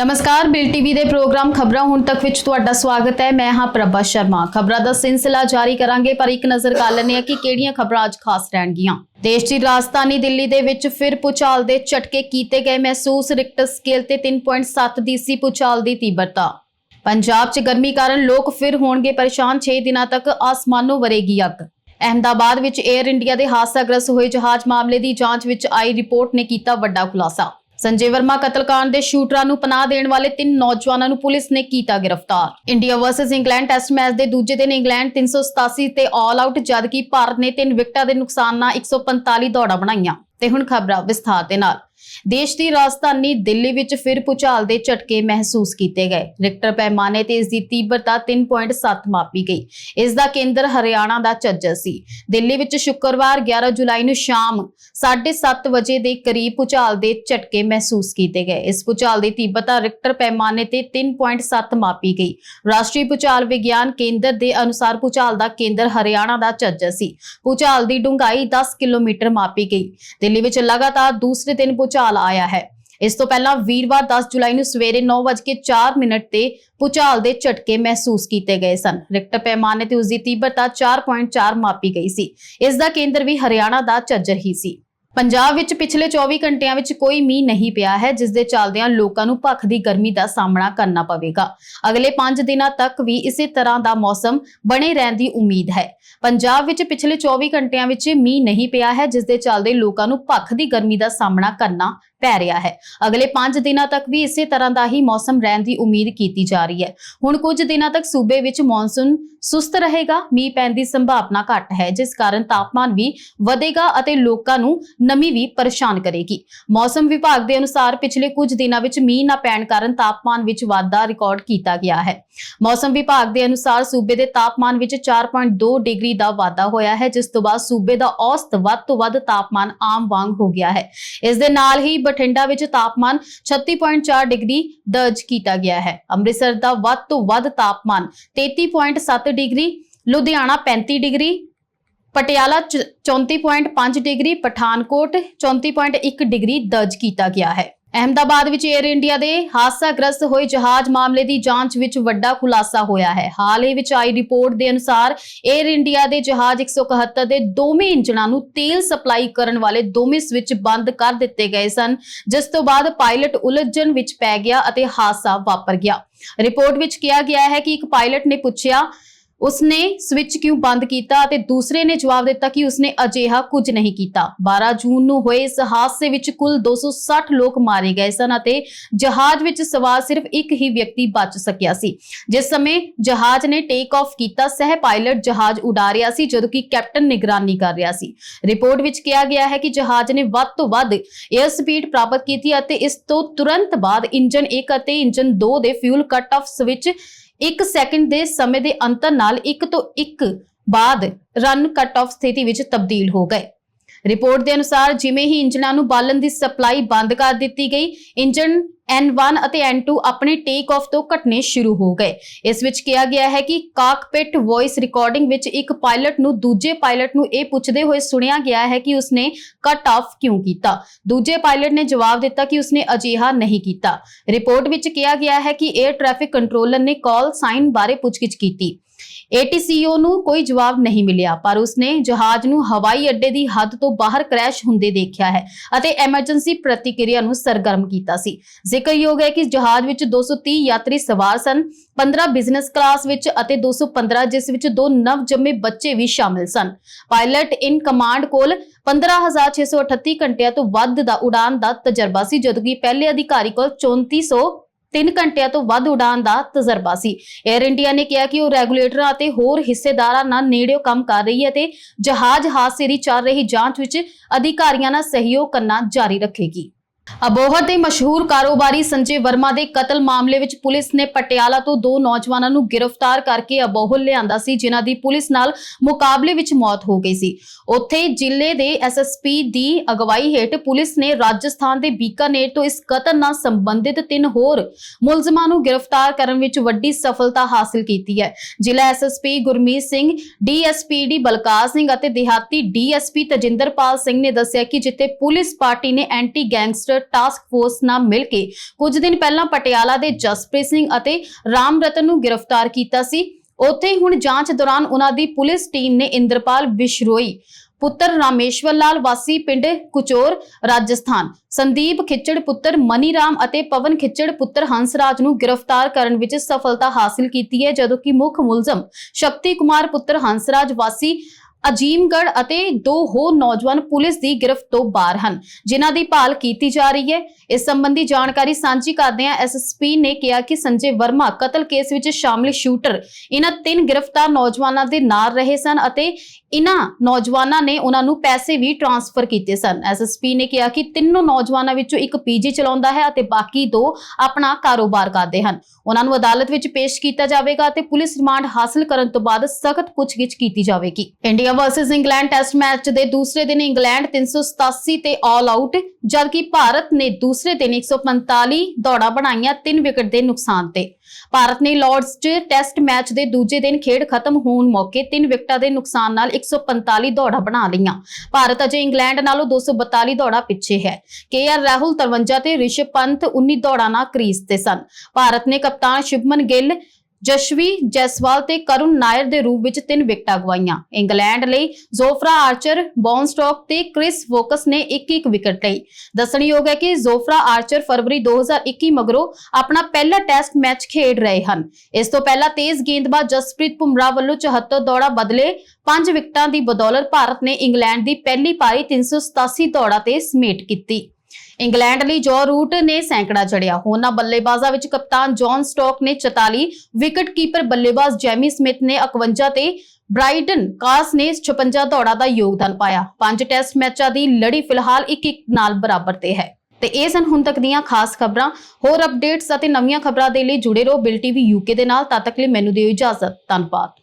ਨਮਸਕਾਰ, bill TV ਦੇ programme ਖਬਰਾਂ ਹੁਣ ਤੱਕ ਵਿੱਚ ਤੁਹਾਡਾ ਸਵਾਗਤ ਹੈ। ਮੈਂ ਹਾਂ ਪ੍ਰਭਾ ਸ਼ਰਮਾ। ਖਬਰਾਂ ਦਾ ਸਿਲਸਿਲਾ ਜਾਰੀ ਕਰਾਂਗੇ, ਪਰ ਇੱਕ ਨਜ਼ਰ ਕਰ ਲੈਂਦੇ ਹਾਂ ਕਿ ਕਿਹੜੀਆਂ ਖਬਰਾਂ ਅੱਜ ਖਾਸ ਰਹਿਣਗੀਆਂ। ਦੇਸ਼ ਦੀ ਰਾਜਧਾਨੀ ਦਿੱਲੀ ਦੇ ਵਿੱਚ ਫਿਰ ਪੁਚਾਲ ਦੇ ਝਟਕੇ ਕੀਤੇ ਗਏ। ਮਹਿਸੂਸ ਰਿਕਟਰ ਸਕੇਲ ਤੇ 3.7 ਦੀ ਸੀ ਪੁਚਾਲ ਦੀ ਤੀਬਰਤਾ। ਪੰਜਾਬ 'ਚ ਗਰਮੀ ਕਾਰਨ ਲੋਕ ਫਿਰ ਹੋਣਗੇ ਪਰੇਸ਼ਾਨ। 6 ਦਿਨਾਂ ਤੱਕ ਆਸਮਾਨੋਂ ਵਰੇਗੀ ਅੱਗ। ਅਹਿਮਦਾਬਾਦ ਵਿੱਚ 에ਅਰ ਇੰਡੀਆ ਦੇ ਹਾਦਸਾਗ੍ਰਸਤ ਹੋਏ ਜਹਾਜ਼ ਮਾਮਲੇ ਦੀ ਜਾਂਚ ਵਿੱਚ ਆਈ ਰਿਪੋਰਟ ਨੇ ਕੀਤਾ ਵੱਡਾ ਖੁਲਾਸਾ। ਸੰਜੇ ਵਰਮਾ ਕਤਲकांड ਦੇ ਸ਼ੂਟਰਾਂ ਨੂੰ ਪਨਾਹ ਦੇਣ ਵਾਲੇ ਤਿੰਨ ਨੌਜਵਾਨਾਂ ਨੂੰ ਪੁਲਿਸ ਨੇ ਕੀਤਾ ਗ੍ਰਿਫਤਾਰ। India versus England test match ਦੇ ਦੂਜੇ ਦਿਨ ਇੰਗਲੈਂਡ 387 ਤੇ ਆਲ ਆਊਟ ਜਦਕਿ ਭਾਰਤ ਨੇ ਤਿੰਨ ਵਿਕਟਾਂ ਦੇ ਨੁਕਸਾਨ ਨਾਲ 145 ਦੌੜਾਂ ਬਣਾਈਆਂ। ਤੇ ਹੁਣ ਖਬਰਾਂ ਵਿਸਥਾਰ ਦੇ ਨਾਲ। ਦੇਸ਼ ਦੀ ਰਾਜਧਾਨੀ ਦਿੱਲੀ ਵਿੱਚ ਫਿਰ ਭੂਚਾਲ ਦੇ ਝਟਕੇ ਮਹਿਸੂਸ ਕੀਤੇ ਗਏ। ਰਿਕਟਰ ਪੈਮਾਨੇ ਤੇ ਇਸ ਦੀ ਤੀਬਰਤਾ 3.7 ਮਾਪੀ ਗਈ। ਇਸ ਦਾ ਕੇਂਦਰ ਹਰਿਆਣਾ ਦਾ ਝੱਜਰ ਸੀ। ਦਿੱਲੀ ਵਿੱਚ ਸ਼ੁੱਕਰਵਾਰ 11 ਜੁਲਾਈ ਨੂੰ ਸ਼ਾਮ 7:30 ਵਜੇ ਦੇ ਕਰੀਬ ਭੂਚਾਲ ਦੇ ਝਟਕੇ ਮਹਿਸੂਸ ਕੀਤੇ ਗਏ। ਇਸ ਭੂਚਾਲ ਦੀ ਤੀਬਰਤਾ ਰਿਕਟਰ ਪੈਮਾਨੇ ਤੇ 3.7 ਮਾਪੀ ਗਈ। ਰਾਸ਼ਟਰੀ ਭੂਚਾਲ ਵਿਗਿਆਨ ਕੇਂਦਰ ਦੇ ਅਨੁਸਾਰ ਭੂਚਾਲ ਦਾ ਕੇਂਦਰ ਹਰਿਆਣਾ ਦਾ ਝੱਜਰ ਸੀ। ਭੂਚਾਲ ਦੀ ਡੂੰਘਾਈ 10 ਕਿਲੋਮੀਟਰ ਮਾਪੀ ਗਈ। ਦਿੱਲੀ ਵਿੱਚ ਲਗਾਤਾਰ ਦੂਸਰੇ ਦਿਨ ਭੂਚਾਲ ਆਇਆ ਹੈ। ਇਸ ਤੋਂ ਪਹਿਲਾਂ ਵੀਰਵਾਰ 10 ਜੁਲਾਈ ਨੂੰ ਸਵੇਰੇ 9:04 ਮਿੰਟ ਤੇ ਭੂਚਾਲ ਦੇ ਝਟਕੇ ਮਹਿਸੂਸ ਕੀਤੇ ਗਏ ਸਨ। ਰਿਕਟਰ ਪੈਮਾਨੇ ਤੇ ਉਸ ਦੀ ਤੀਬਰਤਾ 4.4 ਮਾਪੀ ਗਈ ਸੀ। ਇਸ ਦਾ ਕੇਂਦਰ ਵੀ ਹਰਿਆਣਾ ਦਾ ਝੱਜਰ ਹੀ ਸੀ। ਪੰਜਾਬ ਵਿੱਚ ਪਿਛਲੇ 24 ਘੰਟਿਆਂ ਵਿੱਚ ਕੋਈ ਮੀਂਹ ਨਹੀਂ ਪਿਆ ਹੈ, ਜਿਸ ਦੇ ਚੱਲਦਿਆਂ ਲੋਕਾਂ ਨੂੰ ਭੱਖ ਦੀ ਗਰਮੀ ਦਾ ਸਾਹਮਣਾ ਕਰਨਾ ਪਵੇਗਾ। ਅਗਲੇ 5 ਦਿਨਾਂ ਤੱਕ ਵੀ ਇਸੇ ਤਰ੍ਹਾਂ ਦਾ ਮੌਸਮ ਬਣੇ ਰਹਿਣ ਦੀ ਉਮੀਦ ਹੈ। ਪੰਜਾਬ ਵਿੱਚ ਪਿਛਲੇ 24 ਘੰਟਿਆਂ ਵਿੱਚ ਮੀਂਹ ਨਹੀਂ ਪਿਆ ਹੈ, ਜਿਸ ਦੇ ਚੱਲਦੇ ਲੋਕਾਂ ਨੂੰ ਭੱਖ ਦੀ ਗਰਮੀ ਦਾ ਸਾਹਮਣਾ ਕਰਨਾ ਪੈ ਰਿਹਾ ਹੈ। ਅਗਲੇ 5 ਦਿਨਾਂ ਤੱਕ ਵੀ ਇਸੇ ਤਰ੍ਹਾਂ ਦਾ ਹੀ ਮੌਸਮ ਰਹਿਣ ਦੀ ਉਮੀਦ ਕੀਤੀ ਜਾ ਰਹੀ ਹੈ। ਹੁਣ ਕੁਝ ਦਿਨਾਂ ਤੱਕ ਸੂਬੇ ਵਿੱਚ ਮੌਨਸੂਨ ਸੁਸਤ ਰਹੇਗਾ, ਮੀਂਹ ਪੈਣ ਦੀ ਸੰਭਾਵਨਾ ਘੱਟ ਹੈ, ਜਿਸ ਕਾਰਨ ਤਾਪਮਾਨ ਵੀ ਵਧੇਗਾ ਅਤੇ ਲੋਕਾਂ ਨੂੰ ਨਮੀ ਵੀ ਪਰੇਸ਼ਾਨ ਕਰੇਗੀ। ਮੌਸਮ ਵਿਭਾਗ ਦੇ ਅਨੁਸਾਰ ਪਿਛਲੇ ਕੁਝ ਦਿਨਾਂ ਵਿੱਚ ਮੀਂਹ ਨਾ ਪੈਣ ਕਾਰਨ ਤਾਪਮਾਨ ਵਿੱਚ ਵਾਧਾ ਰਿਕਾਰਡ ਕੀਤਾ ਗਿਆ ਹੈ। ਮੌਸਮ ਵਿਭਾਗ ਦੇ ਅਨੁਸਾਰ ਸੂਬੇ ਦੇ ਤਾਪਮਾਨ ਵਿੱਚ 4.2 ਡਿਗਰੀ ਦਾ ਵਾਧਾ ਹੋਇਆ ਹੈ, ਜਿਸ ਤੋਂ ਬਾਅਦ ਸੂਬੇ ਦਾ ਔਸਤ ਵੱਧ ਤੋਂ ਵੱਧ ਤਾਪਮਾਨ ਆਮ ਵਾਂਗ ਹੋ ਗਿਆ ਹੈ। ਇਸ ਦੇ ਨਾਲ ਹੀ ਬਠਿੰਡਾ ਵਿੱਚ ਤਾਪਮਾਨ 36.4 ਡਿਗਰੀ ਦਰਜ ਕੀਤਾ ਗਿਆ ਹੈ। ਅੰਮ੍ਰਿਤਸਰ ਦਾ ਵੱਧ ਤੋਂ ਵੱਧ ਤਾਪਮਾਨ 33.7 ਡਿਗਰੀ, ਲੁਧਿਆਣਾ 35 ਡਿਗਰੀ, ਪਟਿਆਲਾ ਚ- 34.5 ਡਿਗਰੀ, ਪਠਾਨਕੋਟ 34.1 ਡਿਗਰੀ ਦਰਜ ਕੀਤਾ ਗਿਆ ਹੈ। ਅਹਿਮਦਾਬਾਦ ਵਿੱਚ 에ਅਰ ਇੰਡੀਆ ਦੇ ਹਾਦਸਾਗ੍ਰਸਤ ਹੋਏ ਜਹਾਜ਼ ਮਾਮਲੇ ਦੀ ਜਾਂਚ ਵਿੱਚ ਵੱਡਾ ਖੁਲਾਸਾ ਹੋਇਆ ਹੈ। ਹਾਲ ਹੀ ਵਿੱਚ ਆਈ ਰਿਪੋਰਟ ਦੇ ਅਨੁਸਾਰ 에ਅਰ ਇੰਡੀਆ ਦੇ ਜਹਾਜ਼ 171 ਦੇ ਦੋਵੇਂ ਇੰਜਣਾਂ ਨੂੰ ਤੇਲ ਸਪਲਾਈ ਕਰਨ ਵਾਲੇ ਦੋਵੇਂ ਸਵਿਚ ਬੰਦ ਕਰ ਦਿੱਤੇ ਗਏ ਸਨ, ਜਿਸ ਤੋਂ ਬਾਅਦ ਪਾਇਲਟ ਉਲਝਣ ਵਿੱਚ ਪੈ ਗਿਆ ਅਤੇ ਹਾਦਸਾ ਵਾਪਰ ਗਿਆ। ਰਿਪੋਰਟ ਵਿੱਚ ਕਿਹਾ ਗਿਆ ਹੈ ਕਿ ਇੱਕ ਪਾਇਲਟ ਨੇ ਪੁੱਛਿਆ ਉਸਨੇ ਸਵਿਚ ਕਿਉਂ ਬੰਦ ਕੀਤਾ ਅਤੇ ਦੂਸਰੇ ਨੇ ਜਵਾਬ ਦਿੱਤਾ ਕਿ ਉਸਨੇ ਅਜਿਹਾ ਕੁਝ ਨਹੀਂ ਕੀਤਾ। 12 ਜੂਨ ਨੂੰ ਹੋਏ ਇਸ ਹਾਦਸੇ ਵਿੱਚ ਕੁੱਲ 260 ਲੋਕ ਮਾਰੇ ਗਏ ਸਨ ਅਤੇ ਜਹਾਜ਼ ਵਿੱਚ ਸਵਾਰ ਸਿਰਫ ਇੱਕ ਹੀ ਵਿਅਕਤੀ ਬਚ ਸਕਿਆ ਸੀ। ਜਿਸ ਸਮੇਂ ਜਹਾਜ਼ ਨੇ ਟੇਕ ਆਫ ਕੀਤਾ, ਸਹਿ ਪਾਇਲਟ ਜਹਾਜ਼ ਉਡਾ ਰਿਹਾ ਸੀ, ਜਦੋਂ ਕਿ ਕੈਪਟਨ ਨਿਗਰਾਨੀ ਕਰ ਰਿਹਾ ਸੀ। ਰਿਪੋਰਟ ਵਿੱਚ ਕਿਹਾ ਗਿਆ ਹੈ ਕਿ ਜਹਾਜ਼ ਨੇ ਵੱਧ ਤੋਂ ਵੱਧ 에ਅਰ ਸਪੀਡ ਪ੍ਰਾਪਤ ਕੀਤੀ ਅਤੇ ਇਸ ਤੋਂ ਤੁਰੰਤ ਬਾਅਦ ਇੰਜਨ 1 ਅਤੇ ਇੰਜਨ 2 ਦੇ fuel cut off switch 1 second ਦੇ ਸਮੇਂ ਦੇ ਅੰਤਰ ਨਾਲ ਇੱਕ ਤੋਂ ਇੱਕ ਬਾਅਦ ਰਨ ਕੱਟ ਆਫ ਸਥਿਤੀ ਵਿੱਚ ਤਬਦੀਲ ਹੋ ਗਏ। ਰਿਪੋਰਟ ਦੇ ਅਨੁਸਾਰ ਜਿਵੇਂ ਹੀ ਇੰਜਨਾਂ ਨੂੰ ਬਾਲਣ ਦੀ ਸਪਲਾਈ ਬੰਦ ਕਰ ਦਿੱਤੀ ਗਈ, ਇੰਜਨ N1 ਅਤੇ N2 ਆਪਣੇ ਟੇਕ ਆਫ ਤੋਂ ਘਟਨੇ ਸ਼ੁਰੂ ਹੋ ਗਏ। ਇਸ ਵਿੱਚ ਕਿਹਾ ਗਿਆ ਹੈ ਕਿ ਕਾਕਪਿਟ ਵੌਇਸ ਰਿਕਾਰਡਿੰਗ ਵਿੱਚ ਇੱਕ ਪਾਇਲਟ ਨੂੰ ਦੂਜੇ ਪਾਇਲਟ ਨੂੰ ਇਹ ਪੁੱਛਦੇ ਹੋਏ ਸੁਣਿਆ ਗਿਆ ਹੈ ਕਿ ਉਸਨੇ ਕੱਟ ਆਫ ਕਿਉਂ ਕੀਤਾ। ਦੂਜੇ ਪਾਇਲਟ ਨੇ ਜਵਾਬ ਦਿੱਤਾ ਕਿ ਉਸਨੇ ਅਜਿਹਾ ਨਹੀਂ ਕੀਤਾ। ਰਿਪੋਰਟ ਵਿੱਚ ਕਿਹਾ ਗਿਆ ਹੈ ਕਿ 에ਅਰ ਟ੍ਰੈਫਿਕ ਕੰਟਰੋਲਰ ਨੇ ਕਾਲ ਸਾਈਨ ਬਾਰੇ ਪੁੱਛਗਿੱਛ ਕੀਤੀ। ATCO ਨੂੰ ਕੋਈ ਜਵਾਬ ਨਹੀਂ ਮਿਲਿਆ, ਪਰ ਉਸਨੇ ਜਹਾਜ਼ ਨੂੰ ਹਵਾਈ ਅੱਡੇ ਦੀ ਹੱਦ ਤੋਂ ਬਾਹਰ ਕ੍ਰੈਸ਼ ਹੁੰਦੇ ਦੇਖਿਆ ਹੈ ਅਤੇ ਐਮਰਜੈਂਸੀ ਪ੍ਰਤੀਕਿਰਿਆ ਨੂੰ ਸਰਗਰਮ ਕੀਤਾ ਸੀ। ਜ਼ਿਕਰਯੋਗ ਹੈ ਕਿ ਜਹਾਜ਼ ਵਿੱਚ 230 ਯਾਤਰੀ ਸਵਾਰ ਸਨ 15 ਬਿਜ਼ਨਸ ਕਲਾਸ ਵਿੱਚ ਅਤੇ 215 ਜਿਸ ਵਿੱਚ ਦੋ ਨਵ ਜੰਮੇ ਬੱਚੇ ਵੀ ਸ਼ਾਮਿਲ ਸਨ। ਪਾਇਲਟ ਇਨ ਕਮਾਂਡ ਕੋਲ 15638 ਘੰਟਿਆਂ ਤੋਂ ਵੱਧ ਦਾ ਉਡਾਨ ਦਾ ਤਜਰਬਾ ਸੀ, ਜਦਕਿ ਪਹਿਲੇ ਅਧਿਕਾਰੀ ਕੋਲ 3400 3 ਘੰਟਿਆਂ ਤੋਂ ਵੱਧ ਉਡਾਨ ਦਾ ਤਜਰਬਾ ਸੀ। 에ਅਰ ਇੰਡੀਆ ਨੇ ਕਿਹਾ ਕਿ ਉਹ ਰੈਗੂਲੇਟਰਾਂ ਅਤੇ ਹੋਰ ਹਿੱਸੇਦਾਰਾਂ ਨਾਲ ਨੇੜਿਓਂ ਕੰਮ ਕਰ ਰਹੀ ਹੈ ਤੇ ਜਹਾਜ਼ ਹਾਦਸੇ ਦੀ ਚੱਲ ਰਹੀ ਜਾਂਚ ਵਿੱਚ ਅਧਿਕਾਰੀਆਂ ਨਾਲ ਸਹਿਯੋਗ ਕਰਨਾ ਜਾਰੀ ਰੱਖੇਗੀ। ਅਬੋਹਰ ਦੇ ਮਸ਼ਹੂਰ ਕਾਰੋਬਾਰੀ ਸੰਜੇ ਵਰਮਾ ਦੇ ਕਤਲ ਮਾਮਲੇ ਵਿੱਚ ਪੁਲਿਸ ਨੇ ਪਟਿਆਲਾ ਤੋਂ ਦੋ ਨੌਜਵਾਨਾਂ ਨੂੰ ਗ੍ਰਿਫਤਾਰ ਕਰਕੇ ਅਬੋਹਰ ਲਿਆਂਦਾ ਸੀ, ਜਿਨ੍ਹਾਂ ਦੀ ਪੁਲਿਸ ਨਾਲ ਮੁਕਾਬਲੇ ਵਿੱਚ ਮੌਤ ਹੋ ਗਈ ਸੀ। ਉੱਥੇ ਜ਼ਿਲ੍ਹੇ ਦੇ ਐਸਐਸਪੀ ਦੀ ਅਗਵਾਈ ਹੇਠ ਪੁਲਿਸ ਨੇ ਰਾਜਸਥਾਨ ਦੇ ਬੀਕਾਨੇਰ ਤੋਂ ਇਸ ਕਤਲ ਨਾਲ ਸੰਬੰਧਿਤ ਤਿੰਨ ਹੋਰ ਮੁਲਜ਼ਮਾਂ ਨੂੰ ਗ੍ਰਿਫਤਾਰ ਕਰਨ ਵਿੱਚ ਵੱਡੀ ਸਫਲਤਾ ਹਾਸਲ ਕੀਤੀ ਹੈ। ਜ਼ਿਲ੍ਹਾ SSP Gurmeet Singh DSP D Balkar Singh ਅਤੇ ਦਿਹਾਤੀ ਡੀਐਸਪੀ ਤਜਿੰਦਰਪਾਲ ਸਿੰਘ ਨੇ ਦੱਸਿਆ ਕਿ ਜਿੱਥੇ ਪੁਲਿਸ ਪਾਰਟੀ ਨੇ ਐਂਟੀ ਗੈਂਗਸਟਰ ਟਾਸਕ ਫੋਰਸ ਨਾਲ ਮਿਲ ਕੇ ਕੁਝ ਦਿਨ ਪਹਿਲਾਂ ਪਟਿਆਲਾ ਦੇ ਜਸਪ੍ਰੀਤ ਸਿੰਘ ਅਤੇ ਰਾਮ ਰਤਨ ਨੂੰ ਗ੍ਰਿਫਤਾਰ ਕੀਤਾ ਸੀ। ਉੱਥੇ ਹੁਣ ਜਾਂਚ ਦੌਰਾਨ ਉਹਨਾਂ ਦੀ ਪੁਲਿਸ ਟੀਮ ਨੇ ਇੰਦਰਪਾਲ ਬਿਸ਼ਰੋਈ, ਪੁੱਤਰ ਰਾਮੇਸ਼ਵਰ ਲਾਲ ਵਾਸੀ, ਪਿੰਡ ਕੁਚੋਰ, ਰਾਜਸਥਾਨ, ਸੰਦੀਪ ਖਿੱਚੜ ਪੁੱਤਰ ਮਨੀ ਰਾਮ ਅਤੇ ਪਵਨ ਖਿੱਚੜ ਪੁੱਤਰ ਹੰਸਰਾਜ ਨੂੰ ਗ੍ਰਿਫਤਾਰ ਕਰਨ ਵਿੱਚ ਸਫਲਤਾ ਹਾਸਲ ਕੀਤੀ ਹੈ, ਜਦੋਂ ਕਿ ਮੁੱਖ ਮੁਲਜ਼ਮ ਸ਼ਕਤੀ ਕੁਮਾਰ ਪੁੱਤਰ ਹੰਸਰਾਜ ਵਾਸੀ ਅਜੀਮਗੜ ਅਤੇ ਦੋ ਹੋਰ ਨੌਜਵਾਨ ਪੁਲਿਸ ਦੀ ਗ੍ਰਿਫਤ ਤੋਂ ਬਾਹਰ ਹਨ, ਜਿਨ੍ਹਾਂ ਦੀ ਭਾਲ ਕੀਤੀ ਜਾ ਰਹੀ ਹੈ। ਇਸ ਸੰਬੰਧੀ ਜਾਣਕਾਰੀ ਸਾਂਝੀ ਕਰਦਿਆਂ ਐਸਐਸਪੀ ਨੇ ਕਿਹਾ ਕਿ ਸੰਜੇ ਵਰਮਾ ਕਤਲ ਕੇਸ ਵਿੱਚ ਸ਼ਾਮਿਲ ਸ਼ੂਟਰ। ਇਹਨਾਂ ਤਿੰਨ ਗ੍ਰਿਫਤਾਰ ਨੌਜਵਾਨਾਂ ਦੇ ਨਾਲ ਰਹੇ ਸਨ ਅਤੇ ਇਹਨਾਂ ਨੌਜਵਾਨਾਂ ਨੇ ਉਹਨਾਂ ਨੂੰ ਪੈਸੇ ਵੀ ਟ੍ਰਾਂਸਫਰ ਕੀਤੇ ਸਨ। ਐਸਐਸਪੀ ਨੇ ਕਿਹਾ ਕਿ ਤਿੰਨੋਂ ਨੌਜਵਾਨਾਂ ਵਿੱਚੋਂ ਇੱਕ ਪੀਜੀ ਚਲਾਉਂਦਾ ਹੈ ਅਤੇ ਬਾਕੀ ਦੋ ਆਪਣਾ ਕਾਰੋਬਾਰ ਕਰਦੇ ਹਨ। ਉਹਨਾਂ ਨੂੰ ਅਦਾਲਤ ਵਿੱਚ ਪੇਸ਼ ਕੀਤਾ ਜਾਵੇਗਾ ਅਤੇ ਪੁਲਿਸ ਰਿਮਾਂਡ ਹਾਸਲ ਕਰਨ ਤੋਂ ਬਾਅਦ ਸਖਤ ਪੁੱਛਗਿੱਛ ਕੀਤੀ ਜਾਵੇਗੀ। India versus England test match ਦੇ ਦੂਸਰੇ ਦਿਨ ਇੰਗਲੈਂਡ 387 ਤੇ ਆਲ ਆਊਟ ਜਦਕਿ ਭਾਰਤ ਨੇ ਦੂਸਰੇ ਦਿਨ 145 ਦੌੜਾਂ ਬਣਾਈਆਂ 3 ਵਿਕਟ ਦੇ ਨੁਕਸਾਨ ਤੇ। ਭਾਰਤ ਨੇ ਲਾਰਡਸ 'ਚ ਟੈਸਟ ਮੈਚ ਦੇ ਦੂਜੇ ਦਿਨ ਖੇਡ ਖਤਮ ਹੋਣ ਮੌਕੇ 3 ਵਿਕਟਾਂ ਦੇ ਨੁਕਸਾਨ ਨਾਲ 145 ਦੌੜਾਂ ਬਣਾ ਲਈਆਂ। ਭਾਰਤ ਅਜੇ ਇੰਗਲੈਂਡ ਨਾਲੋਂ 242 ਦੌੜਾਂ ਪਿੱਛੇ ਹੈ। ਕੇਆਰ ਰਾਹੁਲ 53 ਤੇ ਰਿਸ਼ਭ ਪੰਤ 19 ਦੌੜਾਂ ਨਾਲ ਕ੍ਰੀਜ਼ ਤੇ ਸਨ। ਭਾਰਤ ਨੇ ਕਪਤਾਨ ਸ਼ੁਭਮਨ ਗਿੱਲ ਜਸ਼ਵੀ ਜੈਸਵਾਲ ਤੇ ਕਰੁਣ ਨਾਇਰ ਦੇ ਰੂਪ ਵਿੱਚ ਤਿੰਨ ਵਿਕਟਾਂ ਗਵਾਈਆਂ। ਇੰਗਲੈਂਡ ਲਈ ਜ਼ੋਫਰਾ ਆਰਚਰ ਬੌਨ ਸਟਾਕ ਤੇ ਕ੍ਰਿਸ ਵੋਕਸ ਨੇ ਇੱਕ ਇੱਕ ਵਿਕਟ ਲਈ। ਦੱਸਣਯੋਗ ਹੈ ਕਿ ਜ਼ੋਫਰਾ ਆਰਚਰ ਫਰਵਰੀ 2021 ਮਗਰੋਂ ਆਪਣਾ ਪਹਿਲਾ ਟੈਸਟ ਮੈਚ ਖੇਡ ਰਹੇ ਹਨ। ਇਸ ਤੋਂ ਪਹਿਲਾਂ ਤੇਜ਼ ਗੇਂਦਬਾਜ਼ ਜਸਪ੍ਰੀਤ ਬੁਮਰਾਹ ਵੱਲੋਂ 74 ਦੌੜਾਂ ਬਦਲੇ 5 ਵਿਕਟਾਂ ਦੀ ਬਦੌਲਤ ਭਾਰਤ ਨੇ ਇੰਗਲੈਂਡ ਦੀ ਪਹਿਲੀ ਪਾਰੀ 387 ਦੌੜਾਂ ਤੇ ਸਮੇਟ ਕੀਤੀ। ਇੰਗਲੈਂਡ ਲਈ ਜੋ ਰੂਟ ਨੇ ਸੈਂਕੜਾ ਚੜਿਆ ਹੋਰਨਾਂ ਬੱਲੇਬਾਜ਼ਾਂ ਵਿੱਚ ਕਪਤਾਨ ਜੌਨ ਸਟੋਕ ਨੇ 44 ਵਿਕਟ ਕੀਪਰ ਬੱਲੇਬਾਜ਼ ਜੈਮੀ ਸਮਿਥ ਨੇ 51 ਤੇ ਬ੍ਰਾਈਡਨ ਕਾਸ ਨੇ 56 ਦੌੜਾਂ ਦਾ ਯੋਗਦਾਨ ਪਾਇਆ। ਪੰਜ ਟੈਸਟ ਮੈਚਾਂ ਦੀ ਲੜੀ ਫਿਲਹਾਲ ਇੱਕ ਇੱਕ ਨਾਲ ਬਰਾਬਰ ਤੇ ਹੈ। ਤੇ ਇਹ ਸਨ ਹੁਣ ਤੱਕ ਦੀਆਂ ਖਾਸ ਖਬਰਾਂ। ਹੋਰ ਅਪਡੇਟਸ ਅਤੇ ਨਵੀਆਂ ਖਬਰਾਂ ਦੇ ਲਈ ਜੁੜੇ ਰਹੋ ਬਿਲ ਟੀਵੀ ਯੂਕੇ ਦੇ ਨਾਲ। ਤਦ ਤੱਕ ਲਈ ਮੈਨੂੰ ਦਿਓ ਇਜਾਜ਼ਤ। ਧੰਨਵਾਦ।